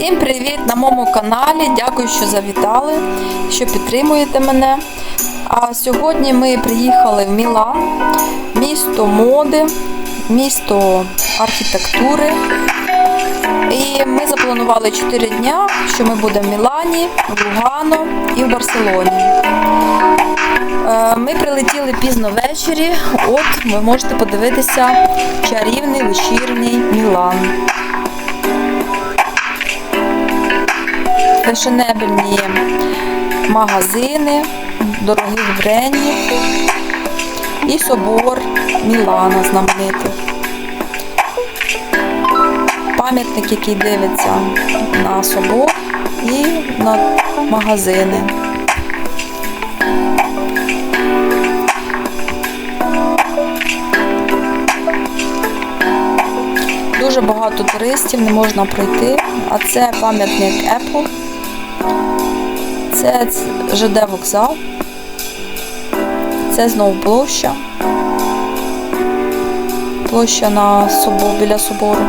Всім привіт на моєму каналі. Дякую, що завітали, що підтримуєте мене. А сьогодні ми приїхали в Мілан, місто моди, місто архітектури. І ми запланували 4 дня, що ми будемо в Мілані, в Лугано і в Барселоні. Е, Ми прилетіли пізно ввечері. От ви можете подивитися чарівний вечірній Мілан. Фешенебельні магазини, дорогих брендів і собор Мілана знаменитий. Пам'ятник, який дивиться на собор і на магазини. Дуже багато туристів, не можна пройти, а це пам'ятник Apple. Це ЖД вокзал. Це знову площа. Площа на собор, біля собору.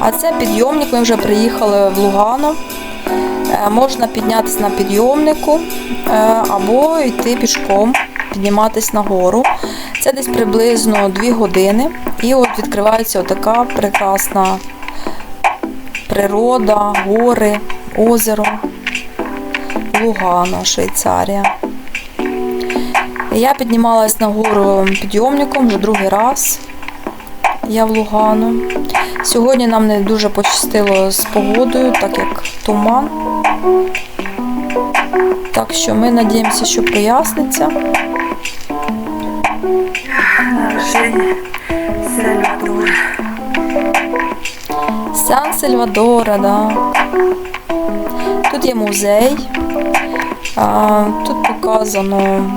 А це підйомник, ми вже приїхали в Лугано. Е, Можна піднятися на підйомнику е, або йти пішком, підніматися на гору. Це десь приблизно 2 години. І от відкривається отака прекрасна природа, гори, озеро, Лугано, Швейцарія. Я піднімалась на гору підйомником вже другий раз. Я в Лугано. Сьогодні нам не дуже пощастило з погодою, так як туман. Так що ми надіємося, що проясниться. Сан Сальвадора, да. Тут є музей. А, Тут показано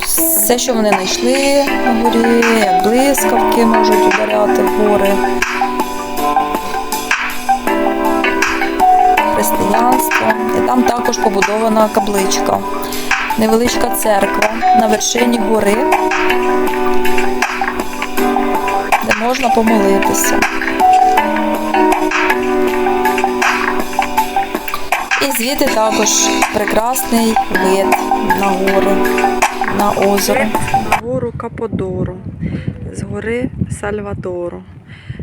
все, що вони знайшли на горі, як блискавки можуть ударяти гори. Християнство. І там також побудована кабличка. Невеличка церква на вершині гори, де можна помолитися. І звідти також прекрасний вид на гору, на озеро. На гору Каподору, з гори Сальвадору.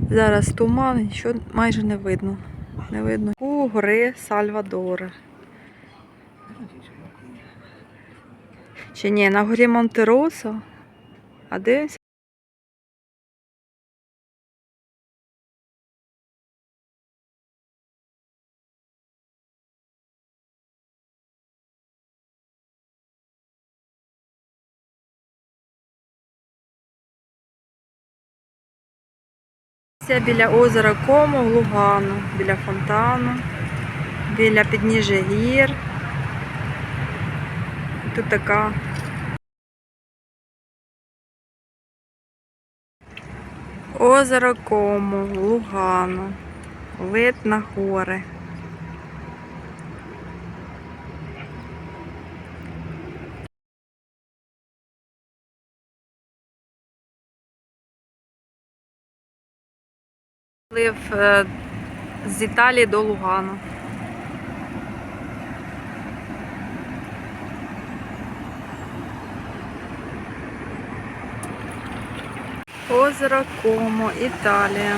Зараз туман, нічого майже не видно. Не видно. У гори Сальвадора. Чи ні, на горі Монтероса. А дивимося. Це біля озера Комо в Лугану, біля фонтану, біля підніжжя гір. Тут така. Озеро Комо, Лугану. Вид на гори. Плив е, з Італії до Лугану. Озеро Комо, Італія.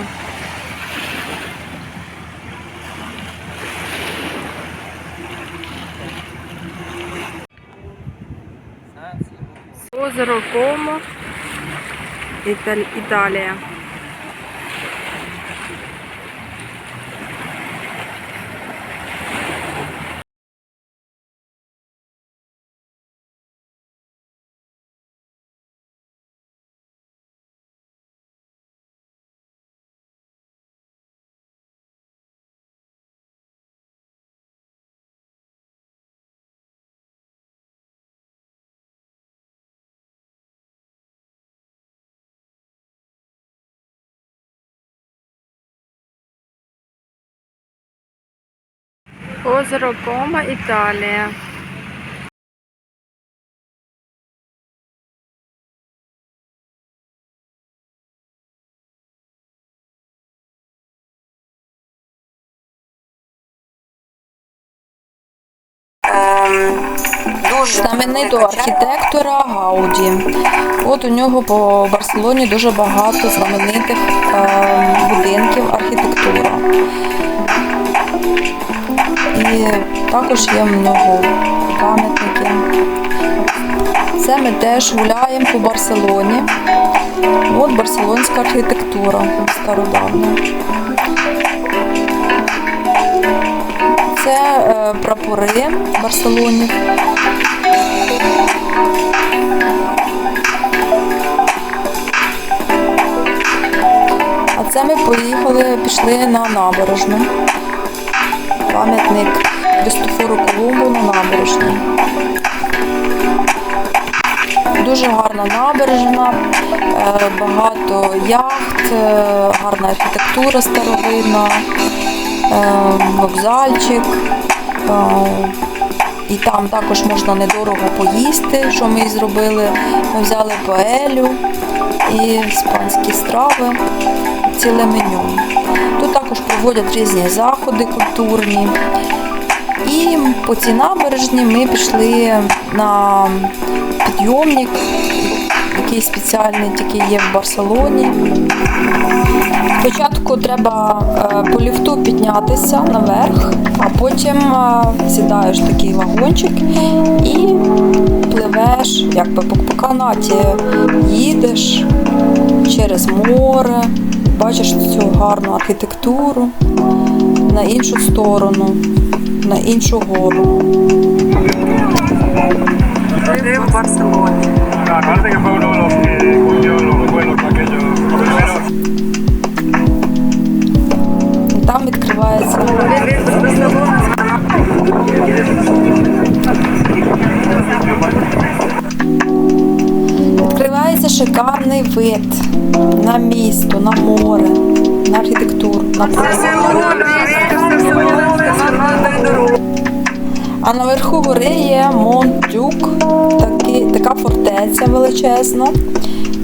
Озеро Комо, Італія. Озеро Кома, Італія. Знаменитого архітектора Гауді. От у нього по Барселоні дуже багато знаменитих ем, будинків архітектура. І також є в нього пам'ятники. Це ми теж гуляємо по Барселоні. От барселонська архітектура стародавня. Це е, прапори в Барселоні. А це ми поїхали, пішли на набережну. Пам'ятник Христофору Колумбу на набережній. Дуже гарна набережна, е, багато яхт, е, гарна архітектура старовинна, е, вокзальчик. І там також можна недорого поїсти, що ми і зробили. Ми взяли паелю і іспанські страви, ціле меню. Тут також проводять різні заходи культурні. І по цій набережні ми пішли на підйомник, який спеціальний тільки є в Барселоні. Спочатку треба е, по ліфту піднятися наверх, а потім е, сідаєш в такий вагончик і пливеш, якби по, по канаті їдеш через море, бачиш цю гарну архітектуру на іншу сторону, на іншу гору. Там відкривається. Відкривається шикарний вид на місто, на море, на архітектуру, на природу. А наверху гори є Монтюк, такі, така фортеця величезна,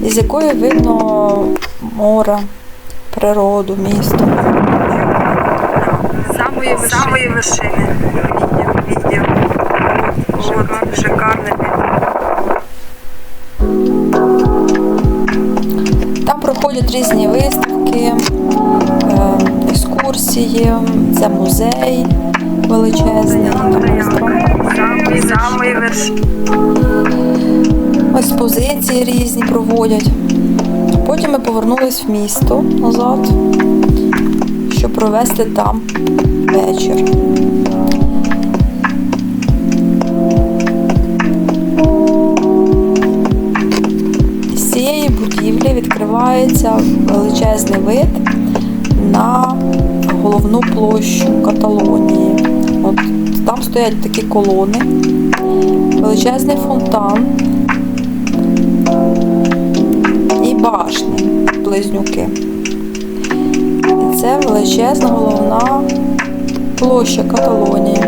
із якої видно море, природу, місто. Самые, самые вершины. Видим, проходять різні виставки, е, екскурсії, це музей величезний, там ресторан. Самые, самые вершины. експозиції різні проводять. Потім ми повернулись в місто назад, щоб провести там вечір. Відкривається величезний вид на головну площу Каталонії. От там стоять такі колони, величезний фонтан і башні близнюки. І це величезна головна площа Каталонії.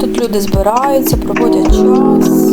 Тут люди збираються, проводять час.